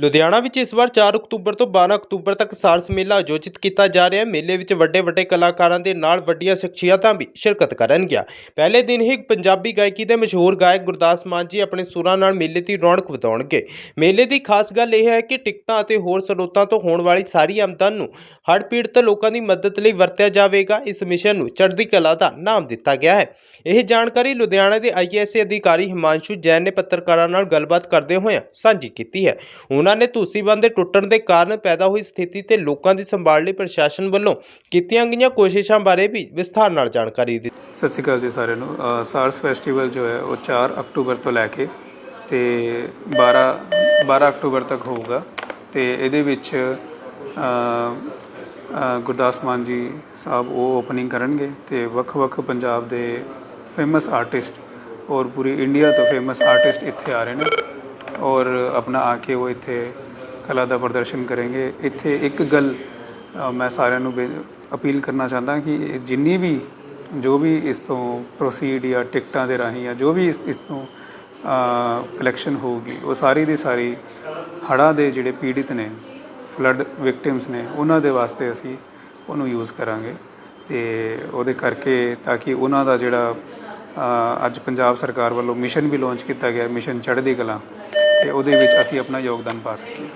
ਲੁਧਿਆਣਾ ਵਿੱਚ ਇਸ ਵਾਰ 4 ਅਕਤੂਬਰ ਤੋਂ 12 ਅਕਤੂਬਰ ਤੱਕ ਸਾਰਸ ਮੇਲਾ ਆਯੋਜਿਤ ਕੀਤਾ ਜਾ ਰਿਹਾ ਹੈ। ਮੇਲੇ ਵਿੱਚ ਵੱਡੇ ਵੱਡੇ ਕਲਾਕਾਰਾਂ ਦੇ ਨਾਲ ਵੱਡੀਆਂ ਸ਼ਖਸੀਅਤਾਂ ਵੀ ਸ਼ਿਰਕਤ ਕਰਨਗੀਆਂ। ਪਹਿਲੇ ਦਿਨ ਹੀ ਪੰਜਾਬੀ ਗਾਇਕੀ ਦੇ ਮਸ਼ਹੂਰ ਗਾਇਕ ਗੁਰਦਾਸ ਮਾਨ ਜੀ ਆਪਣੇ ਸੁਰਾਂ ਨਾਲ ਮੇਲੇ ਦੀ ਰੌਣਕ ਵਧਾਉਣਗੇ। ਮੇਲੇ ਦੀ ਖਾਸ ਗੱਲ ਇਹ ਹੈ ਕਿ ਟਿਕਟਾਂ ਅਤੇ ਹੋਰ ਸਰੋਤਾਂ ਤੋਂ ਹੋਣ ਵਾਲੀ ਸਾਰੀ ਆਮਦਨ ਨੂੰ ਹੜ੍ਹ ਪੀੜਤ ਲੋਕਾਂ ਦੀ ਮਦਦ ਲਈ ਵਰਤਿਆ ਜਾਵੇਗਾ। ਇਸ ਮਿਸ਼ਨ ਨੂੰ ਚੜ੍ਹਦੀ ਕਲਾ ਦਾ ਨਾਮ ਦਿੱਤਾ ਗਿਆ ਹੈ। ਇਹ ਜਾਣਕਾਰੀ ਲੁਧਿਆਣਾ ਦੇ ਆਈਐਸ ਅਧਿਕਾਰੀ ਹਿਮਾਂਸ਼ੂ ਜੈਨ ਨੇ ਪੱਤਰਕਾਰਾਂ ਨਾਲ ਗੱਲਬਾਤ ਕਰਦੇ ਹੋਏ ਸਾਂਝੀ ਕੀਤੀ ਹੈ। ਉਹਨਾਂ ਨੇ ਧੂਸੀਬੰਦ ਦੇ ਟੁੱਟਣ ਦੇ ਕਾਰਨ ਪੈਦਾ ਹੋਈ ਸਥਿਤੀ ਤੇ ਲੋਕਾਂ ਦੀ ਸੰਭਾਲ ਲਈ ਪ੍ਰਸ਼ਾਸਨ ਵੱਲੋਂ ਕੀਤੀਆਂ ਗਈਆਂ ਕੋਸ਼ਿਸ਼ਾਂ ਬਾਰੇ ਵੀ ਵਿਸਥਾਰ ਨਾਲ ਜਾਣਕਾਰੀ ਦਿੱਤੀ। ਸਤਿ ਸ਼੍ਰੀ ਅਕਾਲ ਜੀ ਸਾਰਿਆਂ ਨੂੰ। ਸਾਰਸ ਫੈਸਟੀਵਲ ਜੋ ਹੈ ਉਹ 4 ਅਕਤੂਬਰ ਤੋਂ ਲੈ ਕੇ ਤੇ 12 12 ਅਕਤੂਬਰ ਤੱਕ ਹੋਊਗਾ ਤੇ ਇਹਦੇ ਵਿੱਚ ਗੁਰਦਾਸ ਮਾਨ ਜੀ ਸਾਹਿਬ ਉਹ ਓਪਨਿੰਗ ਕਰਨਗੇ ਤੇ ਵੱਖ-ਵੱਖ ਪੰਜਾਬ ਦੇ ਫੇਮਸ ਆਰਟਿਸਟ ਔਰ ਪੂਰੀ ਇੰਡੀਆ ਤੋਂ ਫੇਮਸ ਆਰਟਿਸਟ ਇੱਥੇ ਆ ਰਹੇ ਨੇ। ਔਰ ਆਪਣਾ ਆ ਕੇ ਉਹ ਇੱਥੇ ਕਲਾ ਦਾ ਪ੍ਰਦਰਸ਼ਨ ਕਰਨਗੇ। ਇੱਥੇ ਇੱਕ ਗੱਲ ਮੈਂ ਸਾਰਿਆਂ ਨੂੰ ਬੇ- ਅਪੀਲ ਕਰਨਾ ਚਾਹੁੰਦਾ ਕਿ ਜਿੰਨੀ ਵੀ, ਜੋ ਵੀ ਇਸ ਤੋਂ ਪ੍ਰੋਸੀਡ ਜਾਂ ਟਿਕਟਾਂ ਦੇ ਰਾਹੀਂ ਜਾਂ ਜੋ ਵੀ ਇਸ ਇਸ ਤੋਂ ਕਲੈਕਸ਼ਨ ਹੋਊਗੀ, ਉਹ ਸਾਰੀ ਦੀ ਸਾਰੀ ਹੜ੍ਹਾਂ ਦੇ ਜਿਹੜੇ ਪੀੜਿਤ ਨੇ ਫਲੱਡ ਵਿਕਟਿਮਸ ਨੇ, ਉਹਨਾਂ ਦੇ ਵਾਸਤੇ ਅਸੀਂ ਉਹਨੂੰ ਯੂਜ਼ ਕਰਾਂਗੇ। ਤੇ ਉਹਦੇ ਕਰਕੇ ਤਾਂ ਕਿ ਉਹਨਾਂ ਦਾ ਜਿਹੜਾ ਅੱਜ ਪੰਜਾਬ ਸਰਕਾਰ ਵੱਲੋਂ ਮਿਸ਼ਨ ਵੀ ਲਾਂਚ ਕੀਤਾ ਗਿਆ ਮਿਸ਼ਨ ਚੜ੍ਹਦੀ ਕਲਾ ਤੇ ਉਹਦੇ ਵਿੱਚ ਅਸੀਂ ਆਪਣਾ ਯੋਗਦਾਨ ਪਾ ਸਕੀਏ।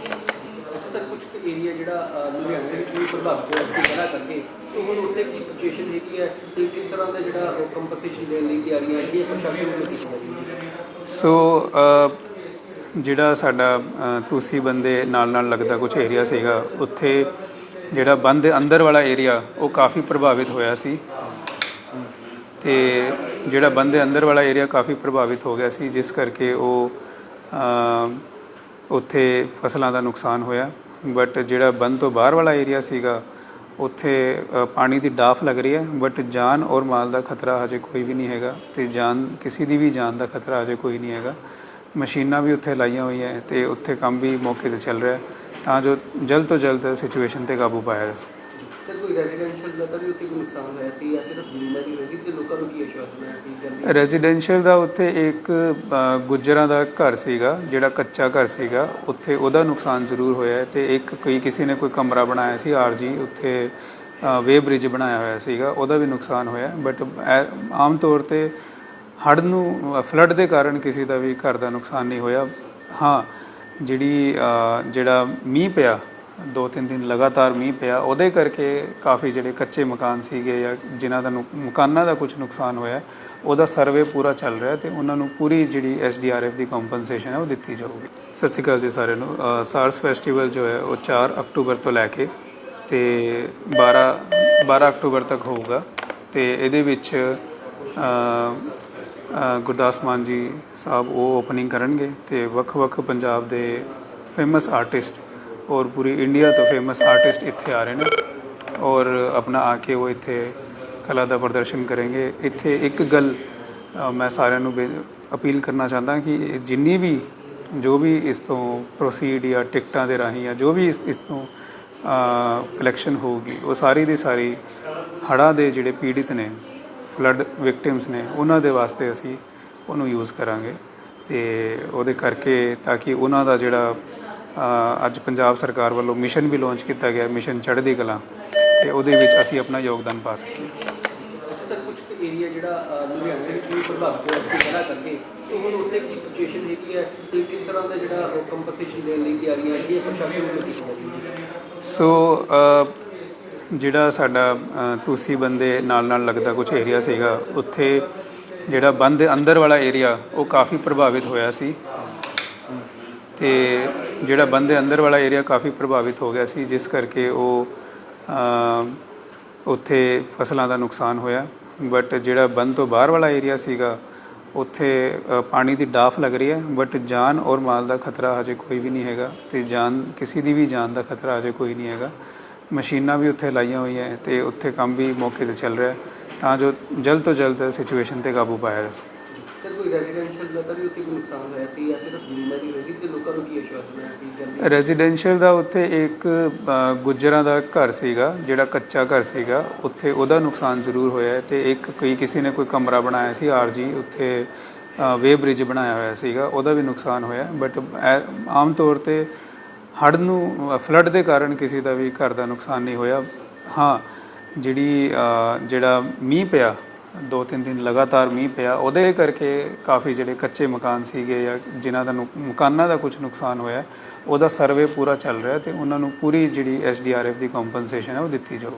ਸਰ ਕੁਝ ਏਰੀਆ ਜਿਹੜਾ ਲੁਧਿਆਣੇ ਦੇ ਵਿੱਚ ਵੀ ਪ੍ਰਭਾਵਿਤ ਹੋਇਆ ਸੀ ਪਹਿਲਾਂ ਕਰਕੇ। ਸੋ ਹੁਣ ਉੱਥੇ ਕੀ ਸਿਚੁਏਸ਼ਨ ਹੈਗੀ ਹੈ ਤੇ ਕਿਸ ਤਰ੍ਹਾਂ ਦਾ ਜਿਹੜਾ ਕੰਪਨਸੇਸ਼ਨ ਦੇਣ ਲਈ ਤਿਆਰੀਆਂ ਜਿਹੜੀਆਂ ਪ੍ਰਸ਼ਾਸਨ ਵੱਲੋਂ ਕੀਤੀਆਂ ਜਾ ਸੋ ਜਿਹੜਾ ਸਾਡਾ ਤੁਸੀਂ ਬੰਦੇ ਨਾਲ ਨਾਲ ਲੱਗਦਾ ਕੁਝ ਏਰੀਆ ਸੀਗਾ ਉੱਥੇ ਜਿਹੜਾ ਬੰਦ ਦੇ ਅੰਦਰ ਵਾਲਾ ਏਰੀਆ ਉਹ ਕਾਫੀ ਪ੍ਰਭਾਵਿਤ ਹੋਇਆ ਸੀ। ਤੇ ਜਿਹੜਾ ਬੰਦ ਦੇ ਅੰਦਰ ਵਾਲਾ ਏਰੀਆ ਕਾਫੀ ਪ੍ਰਭਾਵਿਤ ਹੋ ਗਿਆ ਸੀ ਜਿਸ ਕਰਕੇ ਉਹ ਉੱਥੇ ਫਸਲਾਂ ਦਾ ਨੁਕਸਾਨ ਹੋਇਆ। ਬਟ ਜਿਹੜਾ ਬੰਦ ਤੋਂ ਬਾਹਰ ਵਾਲਾ ਏਰੀਆ ਸੀਗਾ, ਉੱਥੇ ਪਾਣੀ ਦੀ ਡਾਫ ਲੱਗ ਰਹੀ ਹੈ। ਬਟ ਜਾਨ ਔਰ ਮਾਲ ਦਾ ਖਤਰਾ ਹਜੇ ਕੋਈ ਵੀ ਨਹੀਂ ਹੈਗਾ ਤੇ ਜਾਨ, ਕਿਸੇ ਦੀ ਵੀ ਜਾਨ ਦਾ ਖਤਰਾ ਹਜੇ ਕੋਈ ਨਹੀਂ ਹੈਗਾ। ਮਸ਼ੀਨਾਂ ਵੀ ਉੱਥੇ ਲਾਈਆਂ ਹੋਈਆਂ ਹੈ ਤੇ ਉੱਥੇ ਕੰਮ ਵੀ ਮੌਕੇ ਤੇ ਚੱਲ ਰਿਹਾ ਤਾਂ ਜੋ ਜਲਦ ਤੋਂ ਜਲਦ ਸਿਚੁਏਸ਼ਨ ਤੇ ਕਾਬੂ ਪਾਇਆ ਜਾ ਸਕੇ। ਕੋਈ ਰੈਜ਼ੀਡੈਂਸ਼ੀਅਲ ਦਾ ਤਾਂ ਵੀ ਉੱਥੇ ਕੋਈ ਨੁਕਸਾਨ ਹੋਇਆ ਸੀ ਜਾਂ ਸਿਰਫ ਜ਼ਮੀਨਾਂ ਹੋਈ ਸੀ ਤੇ ਲੋਕਾਂ ਨੂੰ ਕੀ ਆਸ਼ਵਾਸਨ ਹੈ ਕਿ ਜਲਦੀ ਰੈਜ਼ੀਡੈਂਸ਼ੀਅਲ ਦਾ ਉੱਥੇ ਇੱਕ ਅ, ਗੁੱਜਰਾਂ ਦਾ ਘਰ ਸੀਗਾ ਜਿਹੜਾ ਕੱਚਾ ਘਰ ਸੀਗਾ ਉੱਥੇ ਉਹਦਾ ਨੁਕਸਾਨ ਜ਼ਰੂਰ ਹੋਇਆ ਹੈ ਤੇ ਇੱਕ ਕੋਈ ਕਿਸੇ ਨੇ ਕੋਈ ਕਮਰਾ ਬਣਾਇਆ ਸੀ ਆਰਜੀ ਉੱਥੇ ਵੇ ਬ੍ਰਿਜ ਬਣਾਇਆ ਹੋਇਆ ਸੀਗਾ ਉਹਦਾ ਵੀ ਨੁਕਸਾਨ ਹੋਇਆ ਬਟ ਆਮ ਤੌਰ ਤੇ ਹੜ੍ਹ ਨੂੰ ਫਲੱਡ ਦੇ ਕਾਰਨ ਕਿਸੇ ਦਾ ਵੀ ਘਰ ਦਾ ਨੁਕਸਾਨ ਨਹੀਂ ਹੋਇਆ। ਹਾਂ ਜਿਹੜੀ ਅ, ਜਿਹੜਾ ਮੀਂਹ ਪਿਆ ਦੋ ਤਿੰਨ ਦਿਨ ਲਗਾਤਾਰ ਮੀਂਹ ਪਿਆ, ਉਹਦੇ ਕਰਕੇ ਕਾਫੀ ਜਿਹੜੇ ਕੱਚੇ ਮਕਾਨ ਸੀਗੇ ਜਾਂ ਜਿਨ੍ਹਾਂ ਦਾ ਨੁਕ- ਮਕਾਨਾਂ ਦਾ ਕੁਝ ਨੁਕਸਾਨ ਹੋਇਆ, ਉਹਦਾ ਸਰਵੇ ਪੂਰਾ ਚੱਲ ਰਿਹਾ ਤੇ ਉਹਨਾਂ ਨੂੰ ਪੂਰੀ ਜਿਹੜੀ ਐਸਡੀਆਰਐਫ ਦੀ ਕੰਪਨਸੇਸ਼ਨ ਹੈ ਉਹ ਦਿੱਤੀ ਜਾਊਗੀ। ਸਤਿ ਸ਼੍ਰੀ ਅਕਾਲ ਜੀ ਸਾਰਿਆਂ ਨੂੰ। ਸਾਰਸ ਫੈਸਟੀਵਲ ਜੋ ਹੈ, ਉਹ 4 ਅਕਤੂਬਰ ਤੋਂ ਲੈ ਕੇ ਤੇ 12 12 ਅਕਤੂਬਰ ਤੱਕ ਹੋਊਗਾ ਤੇ ਇਹਦੇ ਵਿੱਚ ਗੁਰਦਾਸ ਮਾਨ ਜੀ ਸਾਹਿਬ ਉਹ ਓਪਨਿੰਗ ਕਰਨਗੇ ਤੇ ਵੱਖ-ਵੱਖ ਪੰਜਾਬ ਦੇ ਫੇਮਸ ਆਰਟਿਸਟ ਔਰ ਪੂਰੀ ਇੰਡੀਆ ਤੋਂ ਫੇਮਸ ਆਰਟਿਸਟ ਇੱਥੇ ਆ ਰਹੇ ਨੇ ਔਰ ਆਪਣਾ ਆ ਕੇ ਉਹ ਇੱਥੇ ਕਲਾ ਦਾ ਪ੍ਰਦਰਸ਼ਨ ਕਰਨਗੇ। ਇੱਥੇ ਇੱਕ ਗੱਲ ਮੈਂ ਸਾਰਿਆਂ ਨੂੰ ਬੇ- ਅਪੀਲ ਕਰਨਾ ਚਾਹੁੰਦਾ ਕਿ ਜਿੰਨੀ ਵੀ, ਜੋ ਵੀ ਇਸ ਤੋਂ ਪ੍ਰੋਸੀਡ ਜਾਂ ਟਿਕਟਾਂ ਦੇ ਰਾਹੀਂ ਜਾਂ ਜੋ ਵੀ ਇਸ ਇਸ ਤੋਂ ਕਲੈਕਸ਼ਨ ਹੋਊਗੀ, ਉਹ ਸਾਰੀ ਦੀ ਸਾਰੀ ਹੜ੍ਹਾਂ ਦੇ ਜਿਹੜੇ ਪੀੜਿਤ ਨੇ ਫਲੱਡ ਵਿਕਟਿਮਸ ਨੇ, ਉਹਨਾਂ ਦੇ ਵਾਸਤੇ ਅਸੀਂ ਉਹਨੂੰ ਯੂਜ਼ ਕਰਾਂਗੇ। ਤੇ ਉਹਦੇ ਕਰਕੇ ਤਾਂ ਕਿ ਉਹਨਾਂ ਦਾ ਜਿਹੜਾ ਅੱਜ ਪੰਜਾਬ ਸਰਕਾਰ ਵੱਲੋਂ ਮਿਸ਼ਨ ਵੀ ਲਾਂਚ ਕੀਤਾ ਗਿਆ ਮਿਸ਼ਨ ਚੜ੍ਹਦੀ ਕਲਾ ਤੇ ਉਹਦੇ ਵਿੱਚ ਅਸੀਂ ਆਪਣਾ ਯੋਗਦਾਨ ਪਾ ਸਕੀਏ। ਅੱਛਾ ਸਰ ਕੁਝ ਏਰੀਆ ਜਿਹੜਾ ਅ, ਲੁਧਿਆਣੇ ਦੇ ਵਿੱਚ ਵੀ ਪ੍ਰਭਾਵਿਤ ਹੋਇਆ ਸੀ ਪਹਿਲਾਂ ਕਰਕੇ। ਸੋ ਹੁਣ ਉੱਥੇ ਕੀ ਸਿਚੁਏਸ਼ਨ ਹੈਗੀ ਹੈ ਤੇ ਕਿਸ ਤਰ੍ਹਾਂ ਦਾ ਜਿਹੜਾ ਕੰਪਨਸੇਸ਼ਨ ਦੇਣ ਲਈ ਤਿਆਰੀਆਂ ਜਿਹੜੀਆਂ ਪ੍ਰਸ਼ਾਸਨ ਵੱਲੋਂ ਕੀਤੀਆਂ ਜਾ ਰਹੀਆਂ ਜੀ? ਸੋ ਜਿਹੜਾ ਸਾਡਾ ਤੁਸੀਂ ਬੰਦੇ ਨਾਲ ਨਾਲ ਲੱਗਦਾ ਕੁਝ ਏਰੀਆ ਸੀਗਾ ਉੱਥੇ ਜਿਹੜਾ ਬੰਦ ਅੰਦਰ ਵਾਲਾ ਏਰੀਆ ਉਹ ਕਾਫੀ ਪ੍ਰਭਾਵਿਤ ਹੋਇਆ ਸੀ। ਤੇ ਜਿਹੜਾ ਬੰਦ ਦੇ ਅੰਦਰ ਵਾਲਾ ਏਰੀਆ ਕਾਫੀ ਪ੍ਰਭਾਵਿਤ ਹੋ ਗਿਆ ਸੀ, ਜਿਸ ਕਰਕੇ ਉਹ ਉੱਥੇ ਫਸਲਾਂ ਦਾ ਨੁਕਸਾਨ ਹੋਇਆ। ਬਟ ਜਿਹੜਾ ਬੰਦ ਤੋਂ ਬਾਹਰ ਵਾਲਾ ਏਰੀਆ ਸੀਗਾ, ਉੱਥੇ ਪਾਣੀ ਦੀ ਡਾਫ ਲੱਗ ਰਹੀ ਹੈ। ਬਟ ਜਾਨ ਔਰ ਮਾਲ ਦਾ ਖਤਰਾ ਹਜੇ ਕੋਈ ਵੀ ਨਹੀਂ ਹੈਗਾ ਤੇ ਜਾਨ, ਕਿਸੇ ਦੀ ਵੀ ਜਾਨ ਦਾ ਖਤਰਾ ਹਜੇ ਕੋਈ ਨਹੀਂ ਹੈਗਾ। ਮਸ਼ੀਨਾਂ ਵੀ ਉੱਥੇ ਲਾਈਆਂ ਹੋਈਆਂ ਹੈ ਤੇ ਉੱਥੇ ਕੰਮ ਵੀ ਮੌਕੇ ਤੇ ਚੱਲ ਰਿਹਾ ਤਾਂ ਜੋ ਜਲਦ ਤੋਂ ਜਲਦ ਸਿਚੁਏਸ਼ਨ ਤੇ ਕਾਬੂ ਪਾਇਆ ਜਾ ਸਕੇ। ਕੋਈ ਰੈਜ਼ੀਡੈਂਸ਼ੀਅਲ ਦਾ ਤਾਂ ਵੀ ਉੱਥੇ ਕੋਈ ਨੁਕਸਾਨ ਹੋਇਆ ਸੀ ਜਾਂ ਸਿਰਫ ਜ਼ਮੀਨਾਂ ਦੀ ਹੋਈ ਸੀ ਤੇ ਲੋਕਾਂ ਨੂੰ ਕੀ ਆਸ਼ਵਾਸਨ ਹੈ ਕਿ ਜਲਦੀ ਰੈਜ਼ੀਡੈਂਸ਼ੀਅਲ ਦਾ ਉੱਥੇ ਇੱਕ ਅ, ਗੁੱਜਰਾਂ ਦਾ ਘਰ ਸੀਗਾ ਜਿਹੜਾ ਕੱਚਾ ਘਰ ਸੀਗਾ ਉੱਥੇ ਉਹਦਾ ਨੁਕਸਾਨ ਜ਼ਰੂਰ ਹੋਇਆ ਹੈ ਤੇ ਇੱਕ ਕੋਈ ਕਿਸੇ ਨੇ ਕੋਈ ਕਮਰਾ ਬਣਾਇਆ ਸੀ ਆਰਜੀ ਉੱਥੇ ਵੇ ਬ੍ਰਿਜ ਬਣਾਇਆ ਹੋਇਆ ਸੀਗਾ ਉਹਦਾ ਵੀ ਨੁਕਸਾਨ ਹੋਇਆ ਬਟ ਆਮ ਤੌਰ ਤੇ ਹੜ੍ਹ ਨੂੰ ਫਲੱਡ ਦੇ ਕਾਰਨ ਕਿਸੇ ਦਾ ਵੀ ਘਰ ਦਾ ਨੁਕਸਾਨ ਨਹੀਂ ਹੋਇਆ। ਹਾਂ ਜਿਹੜੀ ਅ, ਜਿਹੜਾ ਮੀਂਹ ਪਿਆ ਦੋ ਤਿੰਨ ਦਿਨ ਲਗਾਤਾਰ ਮੀਂਹ ਪਿਆ, ਉਹਦੇ ਕਰਕੇ ਕਾਫੀ ਜਿਹੜੇ ਕੱਚੇ ਮਕਾਨ ਸੀਗੇ ਜਾਂ ਜਿਨ੍ਹਾਂ ਦਾ ਨੁਕ- ਮਕਾਨਾਂ ਦਾ ਕੁਝ ਨੁਕਸਾਨ ਹੋਇਆ, ਉਹਦਾ ਸਰਵੇ ਪੂਰਾ ਚੱਲ ਰਿਹਾ ਤੇ ਉਹਨਾਂ ਨੂੰ ਪੂਰੀ ਜਿਹੜੀ ਐਸਡੀਆਰਐਫ ਦੀ ਕੰਪਨਸੇਸ਼ਨ ਹੈ ਉਹ ਦਿੱਤੀ ਜਾਊ